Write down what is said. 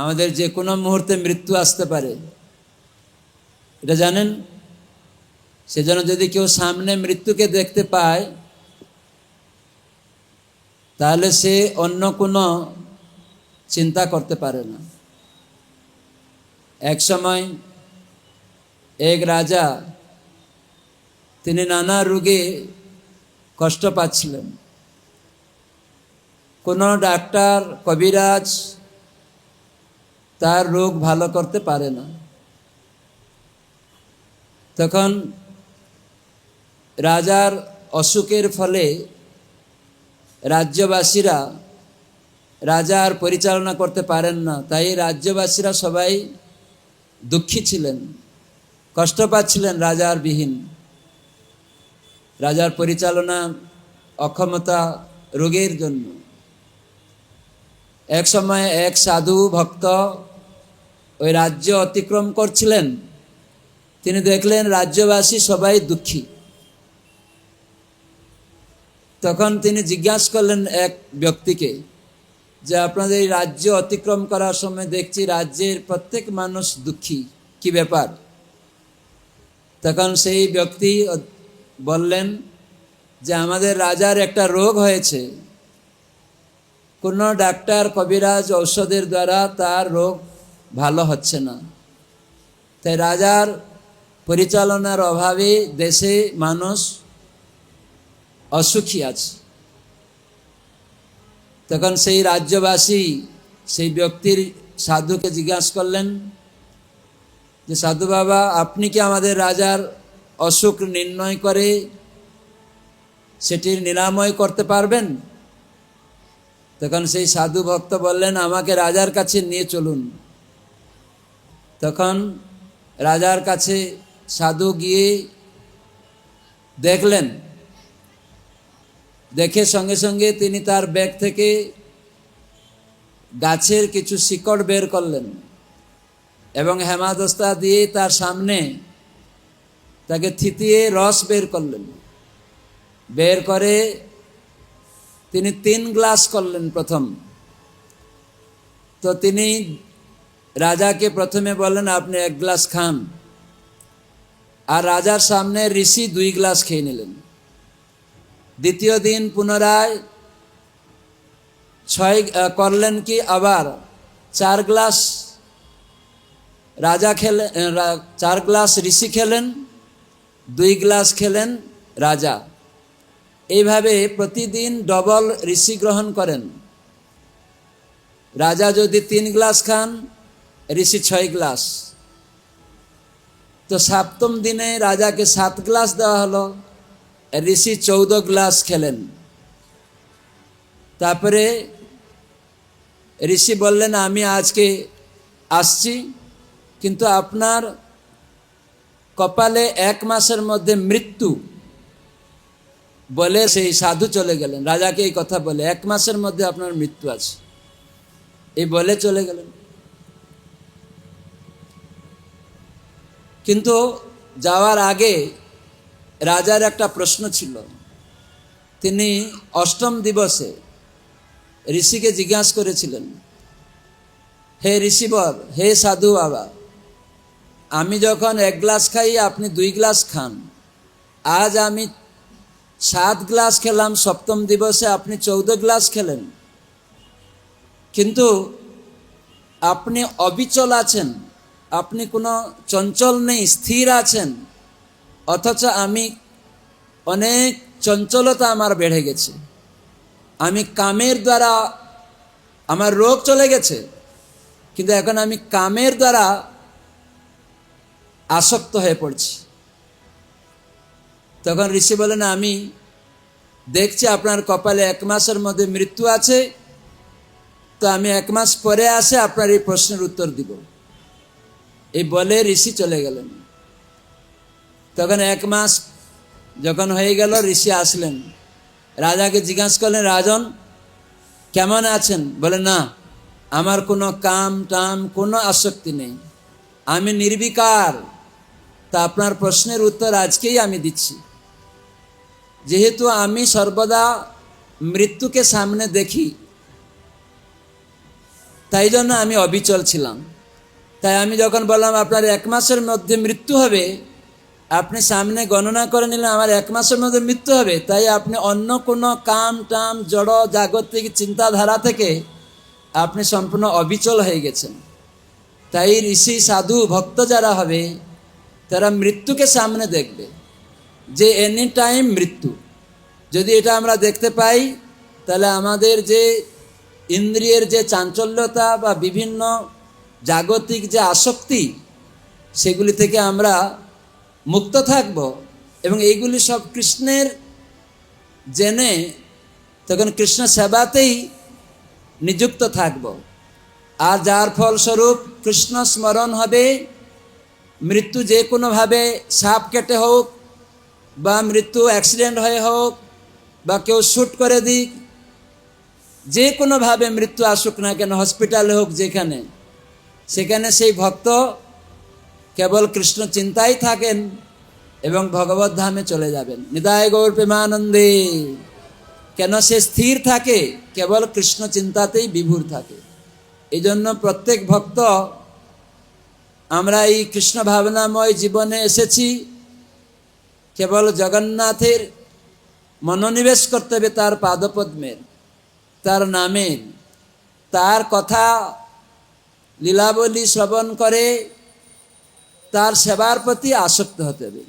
আমাদের যে কোনো মুহূর্তে মৃত্যু আসতে পারে। এটা জানেন? সেজন্য যদি কেউ সামনে মৃত্যুকে দেখতে পায়, তাহলে সে অন্য কোনো চিন্তা করতে পারে না। এক সময় এক রাজা, তিনি নানা রোগে কষ্ট পাচ্ছিলেন। কোনো ডাক্তার, কবিরাজ তার রোগ ভালো করতে পারে না। তখন রাজার অসুখের ফলে রাজ্যবাসীরা রাজা আর পরিচালনা করতে পারেন না। তাই রাজ্যবাসীরা সবাই দুঃখী ছিলেন, কষ্ট পাচ্ছিলেন রাজার বিহীন। রাজার পরিচালনা অক্ষমতা রোগের জন্য। এক সময় এক সাধু ভক্ত ওই রাজ্য অতিক্রম করছিলেন। তিনি দেখলেন রাজ্যবাসী সবাই দুঃখী। তখন তিনি জিজ্ঞাসা করলেন এক ব্যক্তিকে যে, আপনাদের এই রাজ্য অতিক্রম করার সময় দেখছি রাজ্যের প্রত্যেক মানুষ দুঃখী। কি ব্যাপার? তখন সেই ব্যক্তি বললেন যে, আমাদের রাজার একটা রোগ হয়েছে। কোনো ডাক্তার কবিরাজ ঔষধের দ্বারা তার রোগ ভালো হচ্ছে না। তাই রাজার পরিচালনার অভাবে দেশে মানুষ অসুখী আছে। তখন সেই রাজ্যবাসী সেই ব্যক্তির সাধুকে জিজ্ঞাসা করলেন যে, সাধু বাবা, আপনি কি আমাদের রাজার অসুখ নির্ণয় করে সেটির নিরাময় করতে পারবেন? তখন সেই সাধু ভক্ত বললেন, আমাকে রাজার কাছে নিয়ে চলুন। তখন রাজার কাছে সাধু গিয়ে দেখলেন। দেখে সঙ্গে সঙ্গে তিনি তার ব্যাগ থেকে গাছের কিছু শিকড় বের করলেন এবং হেমাদস্তা দিয়ে তার সামনে তাকে থিতিয়ে রস বের করলেন। বের করে তিনি তিন গ্লাস করলেন প্রথম। তো তিনি রাজাকে প্রথমে বললেন, আপনি এক গ্লাস খান। আর রাজার সামনে ঋষি দুই গ্লাস খেয়ে নিলেন। দ্বিতীয় দিন পুনরায় ছয় করলেন কি, আবার চার গ্লাস রাজা খেলেন চার গ্লাস ঋষি খেলেন, দুই গ্লাস খেলেন রাজা। এইভাবে প্রতিদিন ডবল ঋষি গ্রহণ করেন। রাজা যদি তিন গ্লাস খান ঋষি ছয় গ্লাস। তো সপ্তম দিনে রাজাকে সাত গ্লাস দেওয়া হলো, ঋষি চৌদ্দ গ্লাস খেলেন। তারপরে ঋষি বললেন, আমি আজকে আসছি, কিন্তু আপনার কপালে এক মাসের মধ্যে মৃত্যু। বলে সেই সাধু চলে গেলেন। রাজাকে এই কথা বলে, এক মাসের মধ্যে আপনার মৃত্যু আছে। এই বলে চলে গেলেন। কিন্তু যাওয়ার আগে রাজার একটা প্রশ্ন ছিল। তিনি অষ্টম দিবসে ঋষিকে জিজ্ঞাসা করেছিলেন, হে ঋষিবর, হে সাধু বাবা, আমি যখন এক গ্লাস খাই, আপনি দুই গ্লাস খান। আজ আমি সাত গ্লাস খেলাম, সপ্তম দিবসে আপনি চৌদ্দ গ্লাস খেলেন। কিন্তু আপনি অবিচল আছেন। আপনি কোনো চঞ্চল নেই, স্থির আছেন। অথচ আমি অনেক চঞ্চলতা আমার বেড়ে গেছে। আমি কামের দ্বারা আমার রোগ চলে গেছে, কিন্তু এখন আমি কামের দ্বারা আসক্ত হয়ে পড়ছি। তখন ঋষি বলেন, আমি দেখছি আপনার কপালে এক মাসের মধ্যে মৃত্যু আছে। তো আমি এক মাস পরে আসে আপনার এই প্রশ্নের উত্তর দিব। এই বলে ঋষি চলে গেলেন। তখন এক মাস যখন হয়ে গেল, ঋষি আসলেন। রাজাকে জিজ্ঞাসা করলেন, রাজন, কেমন আছেন? বলে, না, আমার কোনো কাম টাম কোনো আসক্তি নেই। আমি নির্বিকার। তা আপনার প্রশ্নের উত্তর আজকেই আমি দিচ্ছি। যেহেতু আমি সর্বদা মৃত্যুকে সামনে দেখি, তাই জন্য আমি অবিচল ছিলাম। তাই আমি যখন বললাম, আপনার এক মাসের মধ্যে মৃত্যু হবে। আপনি সামনে গণনা করে নিলেন, আমার এক মাসের মধ্যে মৃত্যু হবে। তাই আপনি অন্য কোনো কাম, টাম, জড়, জাগতিক চিন্তাধারা থেকে আপনি সম্পূর্ণ অবিচল হয়ে গেছেন। তাই ঋষি, সাধু, ভক্ত যারা হবে, তারা মৃত্যুকে সামনে দেখবে যে এনি টাইম মৃত্যু। যদি এটা আমরা দেখতে পাই, তাহলে আমাদের যে ইন্দ্রিয়ের যে চাঞ্চল্যতা বা বিভিন্ন জাগতিক যে আসক্তি, সেগুলি থেকে আমরা মুক্ত থাকব এবং এইগুলি সব কৃষ্ণের জেনে তখন কৃষ্ণ সেবাতেই নিযুক্ত থাকব। আর যার ফলস্বরূপ কৃষ্ণ স্মরণ হবে, মৃত্যু যে কোনোভাবে সাপ কেটে হোক বা মৃত্যু অ্যাক্সিডেন্ট হয়ে হোক বা কেউ শ্যুট করে দিক, যে কোনোভাবে মৃত্যু আসুক না কেন, হসপিটালে হোক যেখানে সেখানে সেই ভক্ত কেবল কৃষ্ণ চিন্তাই থাকেন এবং ভগবত ধামে চলে যাবেন। নিদায় গৌর প্রেমানন্দে। কেন সে স্থির থাকে? কেবল কৃষ্ণ চিন্তাতেই বিভুর থাকে। এই জন্য প্রত্যেক ভক্ত, আমরা এই কৃষ্ণ ভাবনাময় জীবনে এসেছি, কেবল জগন্নাথের মনোনিবেশ করতে হবে তার পাদপদ্মের, তার নামের, তার কথা লীলাবলী শ্রবণ করে তার সেবার প্রতি আসক্ত হতে হবে।